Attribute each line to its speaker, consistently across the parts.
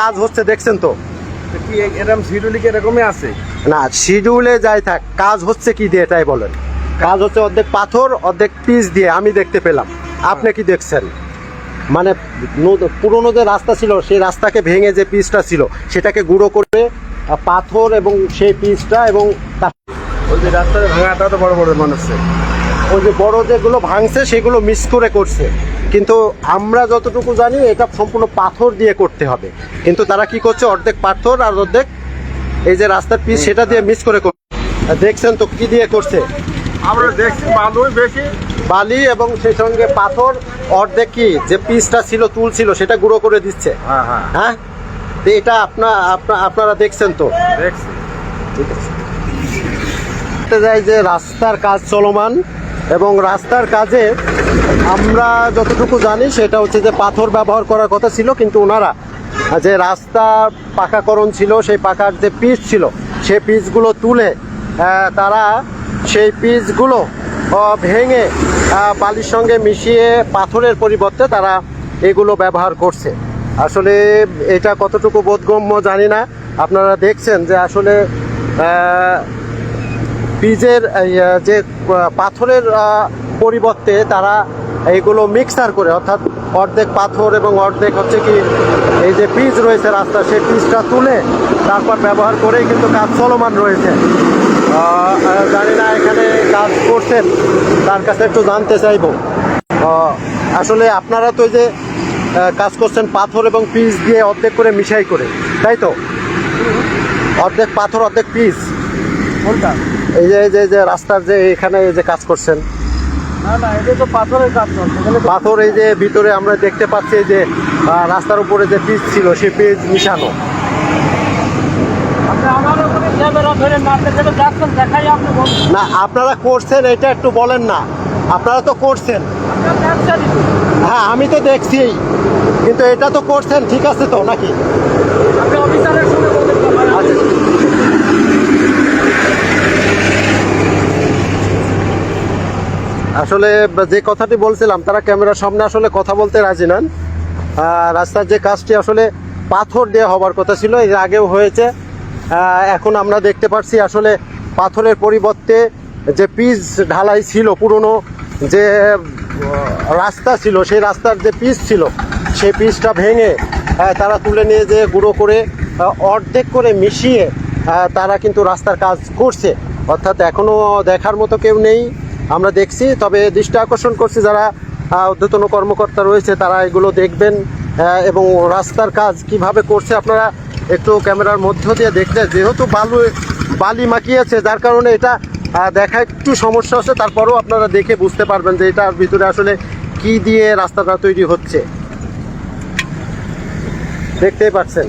Speaker 1: কাজ হচ্ছে দেখছেন তো।
Speaker 2: কি এরকম শিডিউল কি এরকমই আছে?
Speaker 1: না শিডিউলে যাই থাক কাজ হচ্ছে কি দিয়ে এটাই বলেন। কাজ হচ্ছে অর্ধেক পাথর অর্ধেক পিস দিয়ে আমি দেখতে পেলাম। আপনি কি দেখছেন? মানে পুরনো যে রাস্তা ছিল সেই রাস্তাকে ভেঙে যে পিসটা ছিল সেটাকে গুঁড়ো করে পাথর এবং সেই পিসটা এবং
Speaker 2: ওই যে রাস্তায় ভাঙাটা তো বড় বড় মানুষ
Speaker 1: ওই যে বড় যেগুলো ভাঙছে সেগুলো মিস করে করছে। কিন্তু আমরা যতটুকু জানি এটা সম্পূর্ণ পাথর দিয়ে করতে হবে। কিন্তু তারা কি করছে? অর্ধেক পাথর আর অর্ধেক এই যে রাস্তার পিস সেটা দিয়ে মিস করে দেখছেন তো কি দিয়ে করছে?
Speaker 2: আমরা দেখছি বালুই বেশি।
Speaker 1: বালি এবং সেই সঙ্গে পাথর অর্ধেক কি? যে পিসটা ছিল তুল ছিল সেটা গুঁড়ো করে দিচ্ছে।
Speaker 2: হ্যাঁ হ্যাঁ।
Speaker 1: হ্যাঁ? এটা আপনা আপনা- আপনারা দেখছেন তো? ঠিক আছে। যাই যে রাস্তার কাজ চলমান এবং রাস্তার কাজে আমরা যতটুকু জানি সেটা হচ্ছে যে পাথর ব্যবহার করার কথা ছিল কিন্তু ওনারা যে রাস্তা পাকাকরণ ছিল সেই পাকার যে পিচ ছিল সেই পিচগুলো তুলে তারা সেই পিচগুলো ভেঙে বালির সঙ্গে মিশিয়ে পাথরের পরিবর্তে তারা এগুলো ব্যবহার করছে। আসলে এটা কতটুকু বোধগম্য জানি না। আপনারা দেখছেন যে আসলে আহ, যে পাথরের পরিবর্তে তারা এইগুলো মিক্সার করে অর্থাৎ অর্ধেক পাথর এবং অর্ধেক হচ্ছে কি এই যে পিচ রয়েছে রাস্তা সেই পিচটা তুলে তারপর ব্যবহার করেই কিন্তু কাজ চলমান রয়েছে। জানি না এখানে কাজ করছেন তার কাছে একটু জানতে চাইব। আসলে আপনারা তো এই যে কাজ করছেন পাথর এবং পিচ দিয়ে অর্ধেক করে মিশাই করে তাই তো? অর্ধেক পাথর অর্ধেক পিচ
Speaker 2: কোনটা?
Speaker 1: এই যে এই যে এই যে রাস্তার যে এখানে এই যে কাজ করছেন। পাথর এই যে ভিতরে আমরা দেখতে পাচ্ছি যে রাস্তার উপরে যে পিচ ছিল সেই পিচ মিশানো। না আপনারা করছেন এটা একটু বলেন না। আপনারা তো করছেন। হ্যাঁ আমি তো দেখছি। কিন্তু এটা তো করছেন ঠিক আছে তো নাকি
Speaker 2: আপনি অফিসারের সঙ্গে বলেন তো, ভাই,
Speaker 1: আচ্ছা আসলে যে কথাটি বলছিলাম, তারা ক্যামেরার সামনে আসলে কথা বলতে রাজি নন। রাস্তার যে কাজটি আসলে পাথর দিয়ে হবার কথা ছিল, এর আগেও হয়েছে। এখন আমরা দেখতে পাচ্ছি আসলে পাথরের পরিবর্তে যে পিচ ঢালাই ছিল, পুরনো যে রাস্তা ছিল, সেই রাস্তার যে পিচ ছিল, সেই পিচটা ভেঙে তারা তুলে নিয়ে যে গুঁড়ো করে অর্ধেক করে মিশিয়ে তারা কিন্তু রাস্তার কাজ করছে। অর্থাৎ এখনও দেখার মতো কেউ নেই। আমরা দেখছি, তবে দৃষ্টি আকর্ষণ করছি যারা ঊর্ধ্বতন কর্মকর্তা রয়েছে, তারা এগুলো দেখবেন এবং রাস্তার কাজ কীভাবে করছে আপনারা একটু ক্যামেরার মধ্য দিয়ে দেখলে যেহেতু বালু, বালি মাখিয়েছে, যার কারণে এটা দেখা একটু সমস্যা হচ্ছে, তারপরেও আপনারা দেখে বুঝতে পারবেন যে এটার ভিতরে আসলে কি দিয়ে রাস্তাটা তৈরি হচ্ছে। দেখতেই পাচ্ছেন।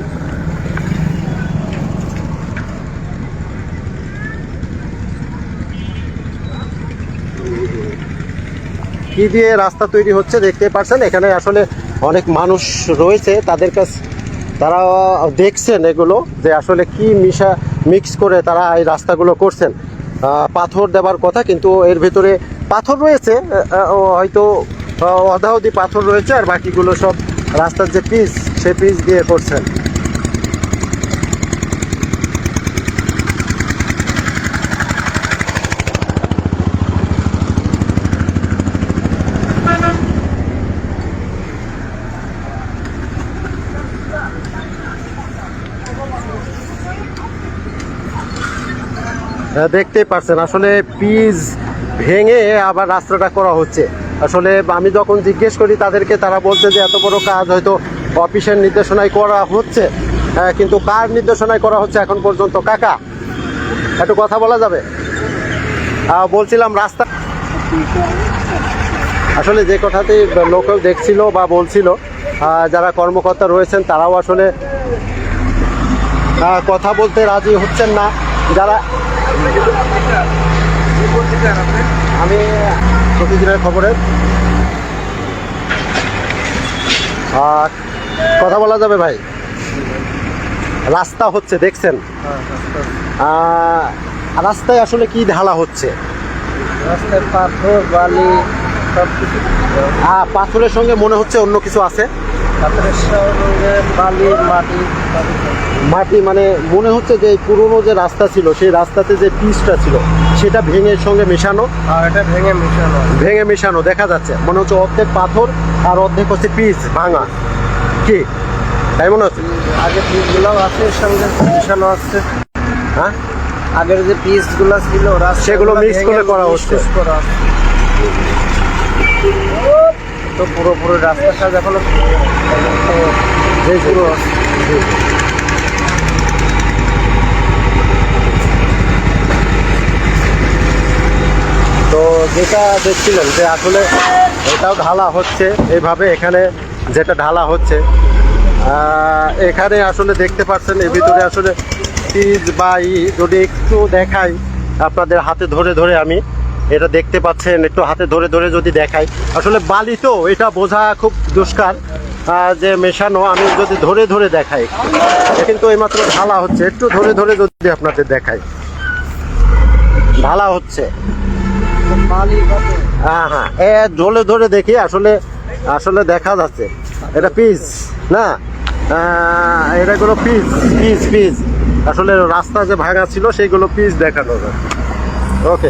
Speaker 1: কি দিয়ে রাস্তা তৈরি হচ্ছে দেখতে পাচ্ছেন এখানে আসলে অনেক মানুষ রয়েছে, তাদের কাছ তারা দেখছেন এগুলো, যে আসলে কি মিশা, মিক্স করে তারা এই রাস্তাগুলো করছেন। পাথর দেওয়ার কথা, কিন্তু এর ভিতরে পাথর রয়েছে হয়তো অধাওধি পাথর রয়েছে, আর বাকিগুলো সব রাস্তার যে পিস সে পিস দিয়ে করছেন। দেখতেই পারছেন। আসলে পিচ ভেঙে আবার রাস্তাটা করা হচ্ছে। আসলে আমি যখন জিজ্ঞেস করি তাদেরকে তারা বলছে যে এত বড় কাজ হয়তো অফিসের নির্দেশনায় করা হচ্ছে। হ্যাঁ, কিন্তু কার নির্দেশনায় করা হচ্ছে এখন পর্যন্ত? কাকা একটু কথা বলা যাবে? বলছিলাম রাস্তা আসলে যে কথাটি লোকেও দেখছিল বা বলছিল যারা কর্মকর্তা রয়েছেন তারাও আসলে কথা বলতে রাজি হচ্ছেন না। যারা আমি প্রতিদিনের খবরের আর কথা বলা যাবে ভাই। রাস্তা হচ্ছে দেখছেন? রাস্তায় আসলে কি ঢালা হচ্ছে?
Speaker 2: রাস্তায় পাথর বালি সব কিছু
Speaker 1: পাথরের সঙ্গে মনে হচ্ছে অন্য কিছু আছে।
Speaker 2: মাটি
Speaker 1: মাটি মানে মনে হচ্ছে যে পুরনো যে রাস্তা ছিল সেই রাস্তাতে যে পিচটা ছিল সেটা ভেঙে সঙ্গে মেশানো?
Speaker 2: আর এটা ভেঙে মিশানো।
Speaker 1: ভেঙে মেশানো দেখা যাচ্ছে। মনে হচ্ছে অর্ধেক পাথর আর অর্ধেক হচ্ছে পিচ ভাঙা। কি? তাই মনে হচ্ছে?
Speaker 2: আগে পিসগুলোও আছে এর সঙ্গে মেশানো আছে।
Speaker 1: হ্যাঁ?
Speaker 2: আগের যে পিসগুলো ছিল
Speaker 1: সেগুলো
Speaker 2: ভেঙে
Speaker 1: করে করা হচ্ছে।
Speaker 2: করা। তো পুরোপুরি রাস্তাটা যখন
Speaker 1: জি জি
Speaker 2: পুরো
Speaker 1: তো যেটা দেখছিলেন যে আসলে এটাও ঢালা হচ্ছে এইভাবে এখানে যেটা ঢালা হচ্ছে এখানে আসলে দেখতে পাচ্ছেন, এর ভিতরে আসলে পিচ বা ই যদি একটু দেখাই আপনাদের হাতে ধরে ধরে আমি এটা দেখতে পাচ্ছেন একটু হাতে ধরে ধরে যদি দেখাই। আসলে বালি তো এটা বোঝা খুব দুষ্কার যে মেশানো আমি যদি ধরে ধরে দেখাই কিন্তু এইমাত্র ঢালা হচ্ছে। একটু ধরে ধরে যদি আপনাদের দেখাই। ঢালা হচ্ছে। হ্যাঁ হ্যাঁ। এ ধরে ধরে দেখি আসলে আসলে দেখা যাচ্ছে। এটা পিস না? এটা কোনো পিস পিস পিস আসলে রাস্তা যে ভাঙা ছিল সেইগুলো পিস দেখানো যায়। ওকে।